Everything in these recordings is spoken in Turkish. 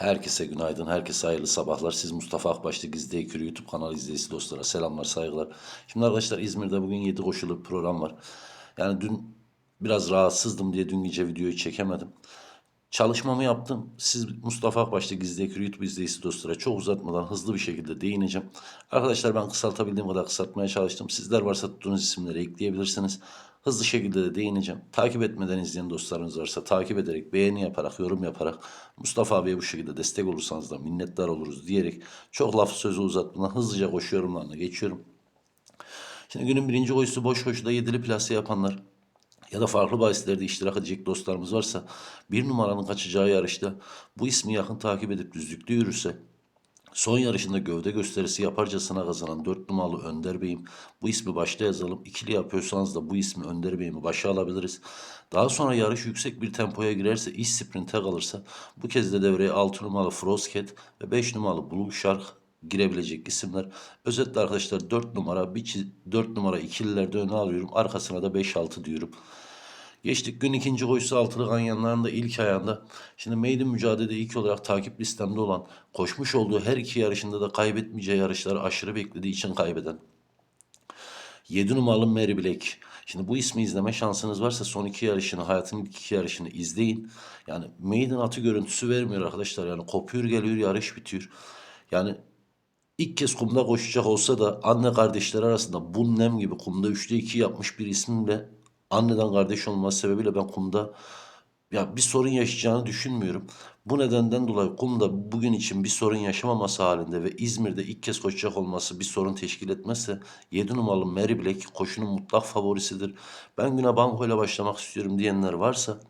Herkese günaydın, herkese hayırlı sabahlar. Siz Mustafa Akbaşlı Gizli Ekürü YouTube kanalı izleyicisi dostlara selamlar, saygılar. Şimdi arkadaşlar İzmir'de bugün 7 koşulu program var. Yani dün biraz rahatsızdım diye dün gece videoyu çekemedim. Çalışmamı yaptım. Siz Mustafa Akbaşlı Gizli Ekürü YouTube izleyicisi dostlara çok uzatmadan hızlı bir şekilde değineceğim. Arkadaşlar ben kısaltabildiğim kadar kısaltmaya çalıştım. Sizler varsa tuttuğunuz isimleri ekleyebilirsiniz. Hızlı şekilde de değineceğim. Takip etmeden izleyen dostlarınız varsa takip ederek, beğeni yaparak, yorum yaparak Mustafa abiye bu şekilde destek olursanız da minnettar oluruz diyerek çok lafı sözü uzatmadan hızlıca koşu yorumlarına geçiyorum. Şimdi günün birinci koşusu boş koşuda yedili plase yapanlar ya da farklı bahislerde iştirak edecek dostlarımız varsa bir numaranın kaçacağı yarışta bu ismi yakın takip edip düzlükte yürürse Son yarışında gövde gösterisi yaparcasına kazanan 4 numaralı Önder Bey'im. Bu ismi başta yazalım. İkili yapıyorsanız da bu ismi Önder Bey'imi başa alabiliriz. Daha sonra yarış yüksek bir tempoya girerse, iş sprinte kalırsa bu kez de devreye 6 numaralı Frostcat ve 5 numaralı Blue Shark girebilecek isimler. Özetle arkadaşlar 4 numara, bir çiz- 4 numara ikililerde öne alıyorum. Arkasına da 5-6 diyorum. Geçtik gün ikinci koşusu altılı ganyanların da ilk ayağında. Şimdi maiden mücadelede ilk olarak takip listemde olan koşmuş olduğu her iki yarışında da kaybetmeyeceği yarışları aşırı beklediği için kaybeden. 7 numaralı Mary Black. Şimdi bu ismi izleme şansınız varsa son iki yarışını, hayatının iki yarışını izleyin. Yani maiden atı görüntüsü vermiyor arkadaşlar. Yani kopuyor geliyor yarış bitiyor. Yani İlk kez kumda koşacak olsa da anne kardeşler arasında bu nem gibi kumda 3'te 2 yapmış bir isimle anneden kardeş olması sebebiyle ben kumda ya bir sorun yaşayacağını düşünmüyorum. Bu nedenden dolayı kumda bugün için bir sorun yaşamaması halinde ve İzmir'de ilk kez koşacak olması bir sorun teşkil etmezse 7 numaralı Mary Black koşunun mutlak favorisidir. Ben güne banko ile başlamak istiyorum diyenler varsa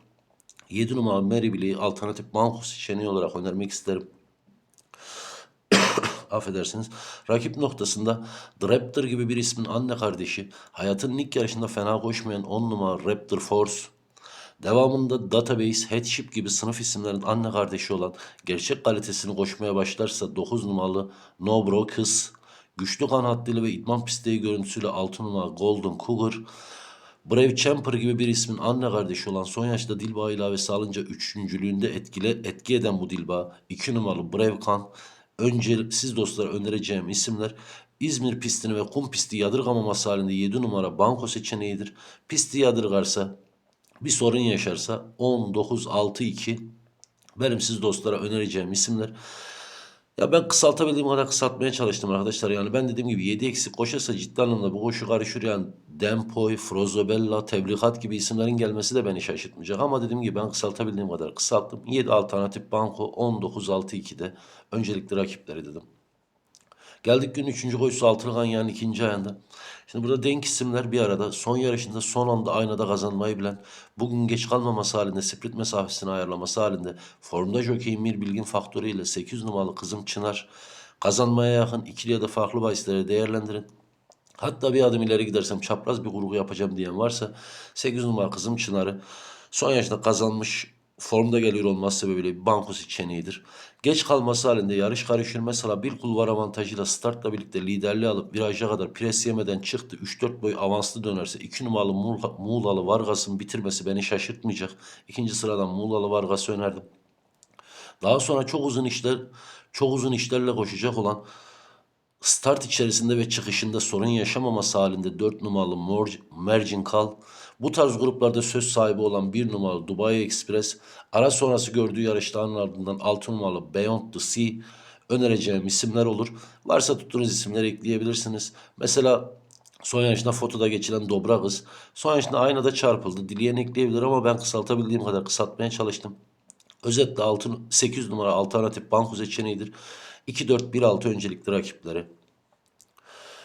7 numaralı Mary Black'i alternatif banko seçeneği olarak önermek isterim affedersiniz. Rakip noktasında Raptor gibi bir ismin anne kardeşi, hayatının ilk yarışında fena koşmayan 10 numara Raptor Force, devamında Database, Headship gibi sınıf isimlerin anne kardeşi olan gerçek kalitesini koşmaya başlarsa 9 numaralı No Bro Kız, güçlü kan hattıyla ve idman pisteği görüntüsüyle 6 numara Golden Cougar, Brave Champer gibi bir ismin anne kardeşi olan son yaşta Dilba ilavesi alınca üçüncülüğünde etkile, etki eden bu Dilba 2 numaralı Brave Kan önce siz dostlara önereceğim isimler İzmir pistini ve kum pisti yadırgamaması halinde 7 numara banko seçeneğidir. Pisti yadırgarsa bir sorun yaşarsa 10, 9, 6, 2 benim siz dostlara önereceğim isimler. Ya ben kısaltabildiğim kadar kısaltmaya çalıştım arkadaşlar. Yani ben dediğim gibi 7 eksik koşarsa ciddi anlamda bu koşu karışır. Yani Dempoy, Frozobella, Tebligat gibi isimlerin gelmesi de beni şaşırtmayacak. Ama dediğim gibi ben kısaltabildiğim kadar kısalttım. 7 alternatif banko 19 6 2'de öncelikli rakipleri dedim. Geldik gün 3. koşusu altılı ganyanın ikinci ayında. Şimdi burada denk isimler bir arada. Son yarışında son anda aynada kazanmayı bilen, bugün geç kalmaması halinde, sprint mesafesini ayarlaması halinde, formda jokeyin bir bilgin faktörüyle 8 numaralı kızım Çınar kazanmaya yakın ikili ya da farklı bahislere değerlendirin. Hatta bir adım ileri gidersem çapraz bir kurgu yapacağım diyen varsa 8 numara kızım Çınar'ı son yaşta kazanmış formda geliyor olması sebebiyle bir seçeneğidir. Geç kalması halinde yarış karışır. Mesela bir kulvar avantajıyla startla birlikte liderliği alıp viraja kadar pres yemeden çıktı. 3-4 boy avanslı dönerse 2 numaralı Muğla- Muğlalı Vargas'ın bitirmesi beni şaşırtmayacak. İkinci sıradan Muğlalı Vargas'ı önerdim. Daha sonra çok uzun işler, çok uzun işlerle koşacak olan start içerisinde ve çıkışında sorun yaşamaması halinde 4 numaralı Mergin Kal, bu tarz gruplarda söz sahibi olan 1 numaralı Dubai Express, ara sonrası gördüğü yarışların ardından 6 numaralı Beyond the Sea önereceğim isimler olur. Varsa tuttuğunuz isimleri ekleyebilirsiniz. Mesela son yarışında fotoda geçilen Dobra Kız, son yarışında aynada çarpıldı. Dileyen ekleyebilir ama ben kısaltabildiğim kadar kısaltmaya çalıştım. Özetle 6, 8 numara alternatif banko seçeneğidir. 2-4-1-6 öncelikli rakipleri.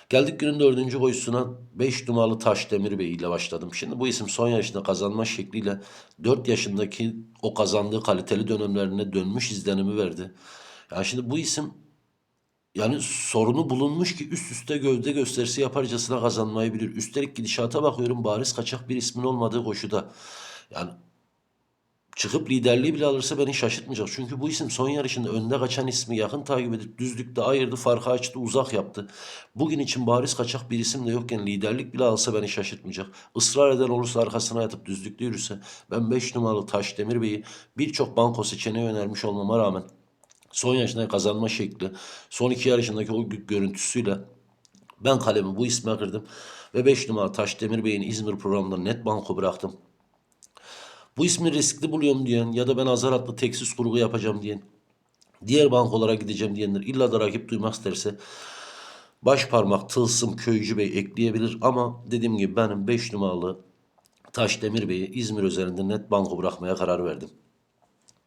Geldik günün dördüncü koşusuna 5 numaralı Taşdemir Bey ile başladım. Şimdi bu isim son yaşında kazanma şekliyle 4 yaşındaki o kazandığı kaliteli dönemlerine dönmüş izlenimi verdi. Yani şimdi bu isim yani sorunu bulunmuş ki üst üste gövde gösterisi yaparcasına kazanmayı bilir. Üstelik gidişata bakıyorum bariz kaçak bir ismin olmadığı koşuda. Yani çıkıp liderliği bile alırsa beni şaşırtmayacak. Çünkü bu isim son yarışında önde kaçan ismi yakın takip edip düzlükte ayırdı, farkı açtı, uzak yaptı. Bugün için bariz kaçak bir isim de yokken liderlik bile alsa beni şaşırtmayacak. Israr eden olursa arkasına yatıp düzlükte yürürse ben 5 numaralı Taşdemir Bey'i birçok banko seçeneği önermiş olmama rağmen son yarışındaki kazanma şekli, son iki yarışındaki o gö- görüntüsüyle ben kalemi bu isme kırdım ve 5 numara Taşdemir Bey'in İzmir programında net banko bıraktım. Bu ismi riskli buluyorum diyen ya da ben azar atlı teksiz kurgu yapacağım diyen, diğer bankolara gideceğim diyenler illa da rakip duymak isterse baş parmak tılsım köycü bey ekleyebilir ama dediğim gibi benim 5 numaralı Taşdemir Bey'i İzmir üzerinde net banko bırakmaya karar verdim.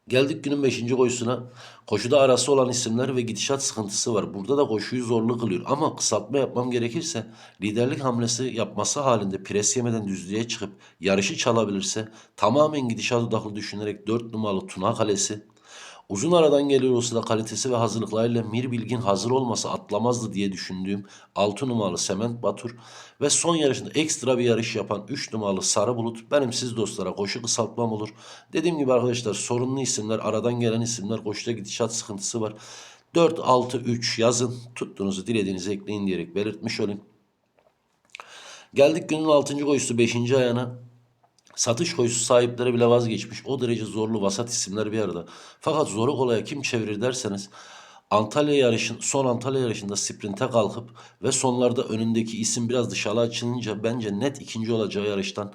Geldik günün 5. koşusuna. Koşuda arası olan isimler ve gidişat sıkıntısı var. Burada da koşuyu zorlu kılıyor. Ama kısaltma yapmam gerekirse liderlik hamlesi yapması halinde pres yemeden düzlüğe çıkıp yarışı çalabilirse tamamen gidişat odaklı düşünerek 4 numaralı Tuna Kalesi Uzun aradan geliyor olsa da kalitesi ve hazırlıklarıyla Mir Bilgin hazır olmasa atlamazdı diye düşündüğüm 6 numaralı Sement Batur ve son yarışında ekstra bir yarış yapan 3 numaralı Sarı Bulut benim siz dostlara koşu kısaltmam olur. Dediğim gibi arkadaşlar sorunlu isimler, aradan gelen isimler, koşuda gidişat sıkıntısı var. 4, 6, 3 yazın. Tuttuğunuzu dilediğinizi ekleyin diyerek belirtmiş olayım. Geldik günün 6. koşusu 5. ayağına. Satış koyusu sahipleri bile vazgeçmiş. O derece zorlu vasat isimler bir arada. Fakat zoru kolaya kim çevirir derseniz Antalya yarışın son Antalya yarışında sprinte kalkıp ve sonlarda önündeki isim biraz dışarı açılınca bence net ikinci olacağı yarıştan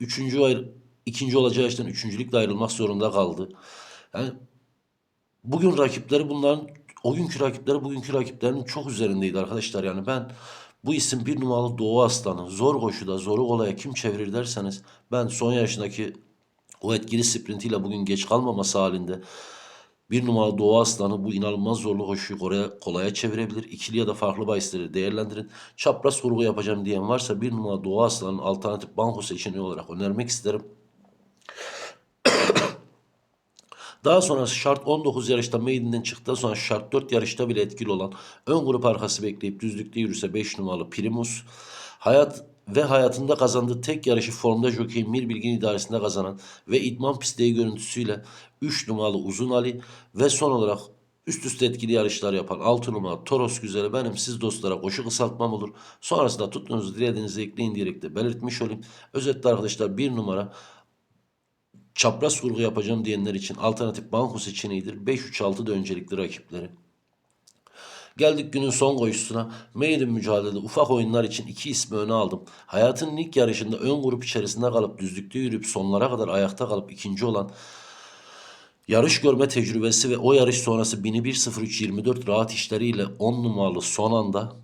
üçüncü ayr ikinci olacağı yarıştan üçüncülükle ayrılmak zorunda kaldı. Yani bugün rakipleri bunların o günkü rakipleri bugünkü rakiplerinin çok üzerindeydi arkadaşlar. Yani ben bu isim bir numaralı Doğu Aslanı. Zor koşuda, zoru kolaya kim çevirir derseniz ben son yaşındaki o etkili sprintiyle bugün geç kalmaması halinde bir numaralı Doğu Aslanı bu inanılmaz zorlu koşuyu kolaya, kolaya çevirebilir. İkili ya da farklı bahisleri değerlendirin. Çapraz kurgu yapacağım diyen varsa bir numaralı Doğu Aslan'ın alternatif banko seçeneği olarak önermek isterim. Daha sonra şart 19 yarışta Maiden'den çıktıktan sonra şart 4 yarışta bile etkili olan ön grup arkası bekleyip düzlükte yürüse 5 numaralı Primus. Hayat ve hayatında kazandığı tek yarışı formda jockey Mir Bilgin idaresinde kazanan ve idman pisteği görüntüsüyle 3 numaralı Uzun Ali ve son olarak üst üste etkili yarışlar yapan 6 numaralı Toros Güzeli benim siz dostlara koşu kısaltmam olur. Sonrasında tuttuğunuzu dilediğinizi ekleyin diyerek de belirtmiş olayım. Özetle arkadaşlar 1 numara çapraz kurgu yapacağım diyenler için alternatif banko seçeneğidir. 5-3-6 da öncelikli rakipleri. Geldik günün son koşusuna. Maiden mücadelede ufak oyunlar için iki ismi öne aldım. Hayatının ilk yarışında ön grup içerisinde kalıp düzlükte yürüyüp sonlara kadar ayakta kalıp ikinci olan yarış görme tecrübesi ve o yarış sonrası 1001-03-24 rahat işleriyle 10 numaralı son anda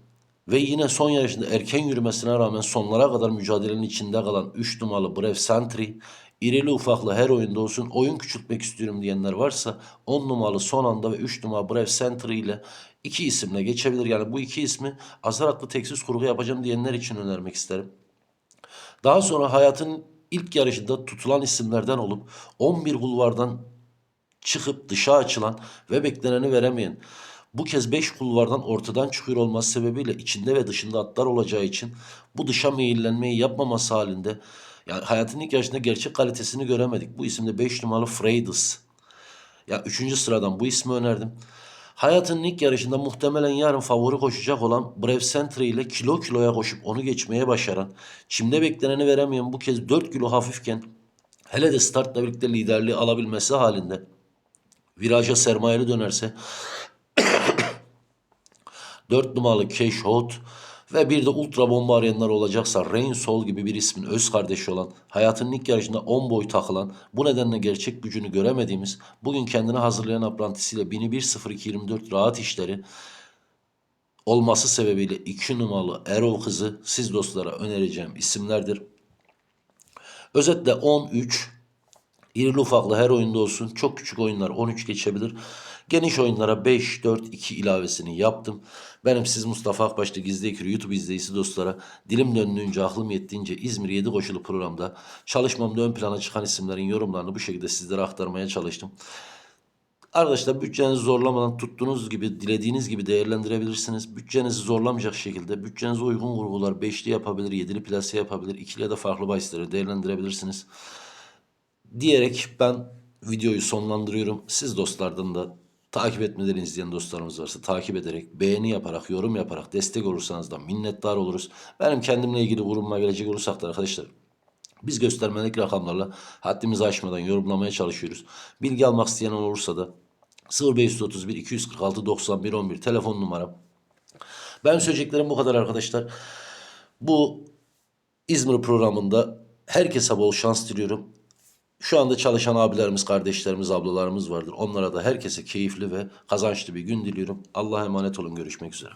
ve yine son yarışında erken yürümesine rağmen sonlara kadar mücadelenin içinde kalan 3 numaralı Brev Sentry, irili ufaklı her oyunda olsun oyun küçültmek istiyorum diyenler varsa 10 numaralı son anda ve 3 numaralı Brev Sentry ile iki isimle geçebilir. Yani bu iki ismi azar atlı teksiz kurgu yapacağım diyenler için önermek isterim. Daha sonra hayatın ilk yarışında tutulan isimlerden olup 11 kulvardan çıkıp dışa açılan ve bekleneni veremeyen bu kez 5 kulvardan ortadan çıkıyor olması sebebiyle içinde ve dışında atlar olacağı için bu dışa meyillenmeyi yapmaması halinde yani hayatın ilk yarışında gerçek kalitesini göremedik. Bu isimde 5 numaralı Freydis. Ya 3. sıradan bu ismi önerdim. Hayatının ilk yarışında muhtemelen yarın favori koşacak olan Brev Sentry ile kilo kiloya koşup onu geçmeye başaran, çimde bekleneni veremeyen bu kez 4 kilo hafifken hele de startla birlikte liderliği alabilmesi halinde viraja sermayeli dönerse 4 numaralı Cash Hot ve bir de ultra bomba arayanlar olacaksa Rain Sol gibi bir ismin öz kardeşi olan, hayatının ilk yarışında 10 boy takılan, bu nedenle gerçek gücünü göremediğimiz, bugün kendini hazırlayan aprantisiyle 1001-02-24 rahat işleri olması sebebiyle 2 numaralı Erol kızı siz dostlara önereceğim isimlerdir. Özetle 13, İrili ufaklı her oyunda olsun. Çok küçük oyunlar 13 geçebilir. Geniş oyunlara 5, 4, 2 ilavesini yaptım. Benim siz Mustafa Akbaş'ta Gizli Ekürü YouTube izleyicisi dostlara dilim döndüğünce aklım yettiğince İzmir 7 koşulu programda çalışmamda ön plana çıkan isimlerin yorumlarını bu şekilde sizlere aktarmaya çalıştım. Arkadaşlar bütçenizi zorlamadan tuttuğunuz gibi, dilediğiniz gibi değerlendirebilirsiniz. Bütçenizi zorlamayacak şekilde bütçenize uygun vurgular beşli yapabilir, yedili plase yapabilir, ikili ya da farklı bahisleri değerlendirebilirsiniz diyerek ben videoyu sonlandırıyorum. Siz dostlardan da takip etmelerini izleyen dostlarımız varsa takip ederek, beğeni yaparak, yorum yaparak destek olursanız da minnettar oluruz. Benim kendimle ilgili kurumuma gelecek olursak da arkadaşlar biz göstermelik rakamlarla haddimizi aşmadan yorumlamaya çalışıyoruz. Bilgi almak isteyen olursa da 0531 246 91 11 telefon numaram. Ben söyleyeceklerim bu kadar arkadaşlar. Bu İzmir programında herkese bol şans diliyorum. Şu anda çalışan abilerimiz, kardeşlerimiz, ablalarımız vardır. Onlara da herkese keyifli ve kazançlı bir gün diliyorum. Allah'a emanet olun. Görüşmek üzere.